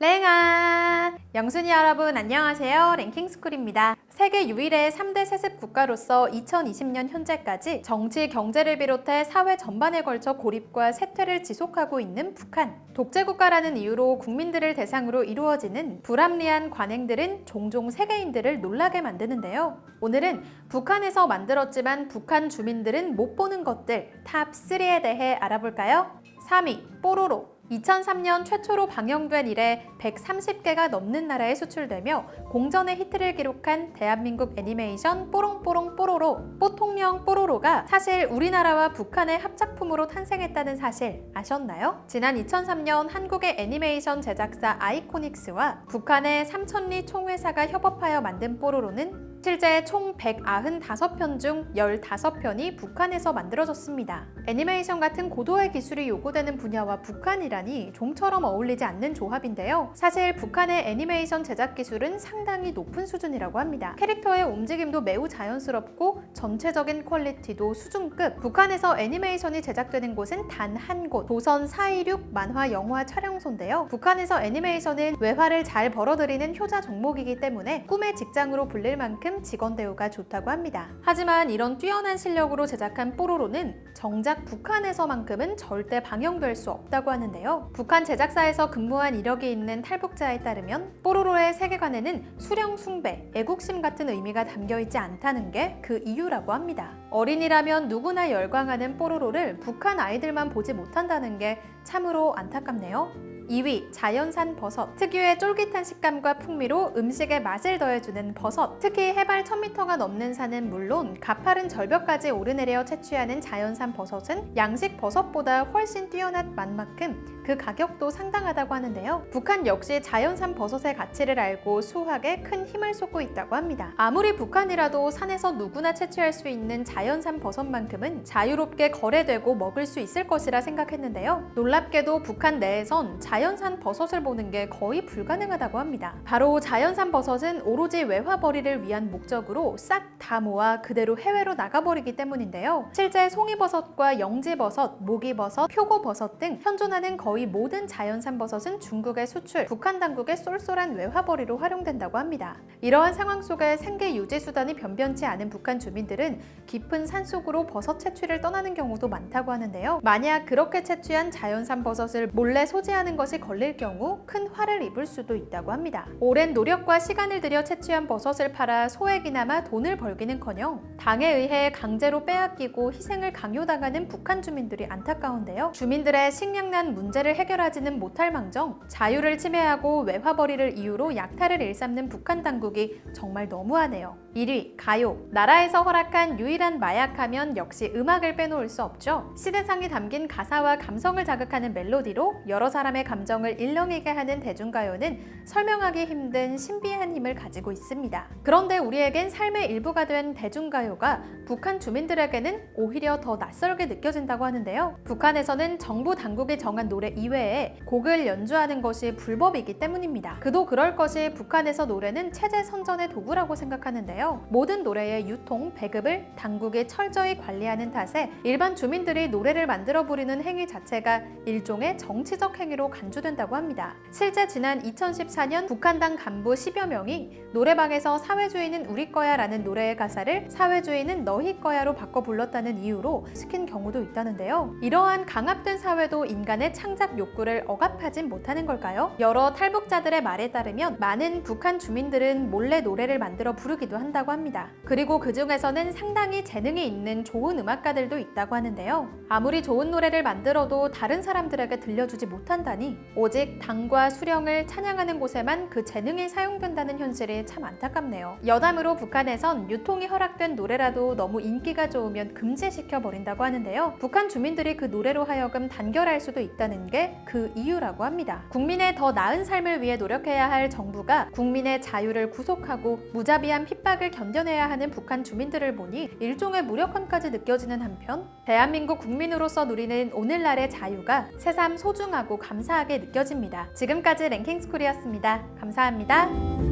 랭아! 영순이 여러분 안녕하세요. 랭킹스쿨입니다. 세계 유일의 3대 세습 국가로서 2020년 현재까지 정치, 경제를 비롯해 사회 전반에 걸쳐 고립과 쇠퇴를 지속하고 있는 북한. 독재국가라는 이유로 국민들을 대상으로 이루어지는 불합리한 관행들은 종종 세계인들을 놀라게 만드는데요. 오늘은 북한에서 만들었지만 북한 주민들은 못 보는 것들 탑 3에 대해 알아볼까요? 3위, 뽀로로. 2003년 최초로 방영된 이래 130개가 넘는 나라에 수출되며 공전의 히트를 기록한 대한민국 애니메이션 뽀롱뽀롱 뽀로로 뽀통령 뽀로로가 사실 우리나라와 북한의 합작품으로 탄생했다는 사실 아셨나요? 지난 2003년 한국의 애니메이션 제작사 아이코닉스와 북한의 삼천리 총회사가 협업하여 만든 뽀로로는 실제 총 195편 중 15편이 북한에서 만들어졌습니다. 애니메이션 같은 고도의 기술이 요구되는 분야와 북한이라니 좀처럼 어울리지 않는 조합인데요. 사실 북한의 애니메이션 제작 기술은 상당히 높은 수준이라고 합니다. 캐릭터의 움직임도 매우 자연스럽고 전체적인 퀄리티도 수준급. 북한에서 애니메이션이 제작되는 곳은 단 한 곳, 도선 426 만화 영화 촬영소인데요. 북한에서 애니메이션은 외화를 잘 벌어들이는 효자 종목이기 때문에 꿈의 직장으로 불릴 만큼 직원 대우가 좋다고 합니다. 하지만 이런 뛰어난 실력으로 제작한 뽀로로는 정작 북한에서만큼은 절대 방영될 수 없다고 하는데요. 북한 제작사에서 근무한 이력이 있는 탈북자에 따르면 뽀로로의 세계관에는 수령 숭배, 애국심 같은 의미가 담겨 있지 않다는 게 그 이유라고 합니다. 어린이라면 누구나 열광하는 뽀로로를 북한 아이들만 보지 못한다는 게 참으로 안타깝네요. 2위 자연산 버섯 특유의 쫄깃한 식감과 풍미로 음식에 맛을 더해주는 버섯 특히 해발 1000m가 넘는 산은 물론 가파른 절벽까지 오르내려 채취하는 자연산 버섯은 양식 버섯보다 훨씬 뛰어난 맛만큼 그 가격도 상당하다고 하는데요 북한 역시 자연산 버섯의 가치를 알고 수확에 큰 힘을 쏟고 있다고 합니다 아무리 북한이라도 산에서 누구나 채취할 수 있는 자연산 버섯만큼은 자유롭게 거래되고 먹을 수 있을 것이라 생각했는데요 놀랍게도 북한 내에선 자연산 버섯을 보는 게 거의 불가능하다고 합니다. 바로 자연산 버섯은 오로지 외화벌이를 위한 목적으로 싹 다 모아 그대로 해외로 나가버리기 때문인데요. 실제 송이버섯과 영지버섯, 모기버섯, 표고버섯 등 현존하는 거의 모든 자연산 버섯은 중국에 수출, 북한 당국의 쏠쏠한 외화벌이로 활용된다고 합니다. 이러한 상황 속에 생계 유지 수단이 변변치 않은 북한 주민들은 깊은 산속으로 버섯 채취를 떠나는 경우도 많다고 하는데요. 만약 그렇게 채취한 자연산 버섯을 몰래 소지하는 것이 걸릴 경우 큰 화를 입을 수도 있다고 합니다. 오랜 노력과 시간을 들여 채취한 버섯을 팔아 소액이나마 돈을 벌기는커녕 당에 의해 강제로 빼앗기고 희생을 강요당하는 북한 주민들이 안타까운데요. 주민들의 식량난 문제를 해결하지는 못할 망정 자유를 침해하고 외화벌이를 이유로 약탈을 일삼는 북한 당국이 정말 너무하네요. 1위 가요 나라에서 허락한 유일한 마약하면 역시 음악을 빼놓을 수 없죠. 시대상이 담긴 가사와 감성을 자극하는 멜로디로 여러 사람의 감정을 일렁이게 하는 대중가요는 설명하기 힘든 신비한 힘을 가지고 있습니다. 그런데 우리에겐 삶의 일부가 된 대중가요 가 북한 주민들에게는 오히려 더 낯설게 느껴진다고 하는데요. 북한에서는 정부 당국이 정한 노래 이외에 곡을 연주하는 것이 불법이기 때문입니다. 그도 그럴 것이 북한에서 노래는 체제 선전의 도구라고 생각하는데요. 모든 노래의 유통, 배급을 당국이 철저히 관리하는 탓에 일반 주민들이 노래를 만들어 부리는 행위 자체가 일종의 정치적 행위로 간주된다고 합니다. 실제 지난 2014년 북한당 간부 10여 명이 노래방에서 사회주의는 우리 거야 라는 노래의 가사를 사회 주의는 너희 거야로 바꿔 불렀다는 이유로 시킨 경우도 있다는데요. 이러한 강압된 사회도 인간의 창작 욕구를 억압하진 못하는 걸까요? 여러 탈북자들의 말에 따르면 많은 북한 주민들은 몰래 노래를 만들어 부르기도 한다고 합니다. 그리고 그 중에서는 상당히 재능이 있는 좋은 음악가들도 있다고 하는데요. 아무리 좋은 노래를 만들어도 다른 사람들에게 들려주지 못한다니 오직 당과 수령을 찬양하는 곳에만 그 재능이 사용된다는 현실이 참 안타깝네요. 여담으로 북한에선 유통이 허락된 노래라도 너무 인기가 좋으면 금지시켜 버린다고 하는데요. 북한 주민들이 그 노래로 하여금 단결할 수도 있다는 게 그 이유라고 합니다. 국민의 더 나은 삶을 위해 노력해야 할 정부가 국민의 자유를 구속하고 무자비한 핍박을 견뎌내야 하는 북한 주민들을 보니 일종의 무력함까지 느껴지는 한편 대한민국 국민으로서 누리는 오늘날의 자유가 새삼 소중하고 감사하게 느껴집니다. 지금까지 랭킹스쿨이었습니다. 감사합니다.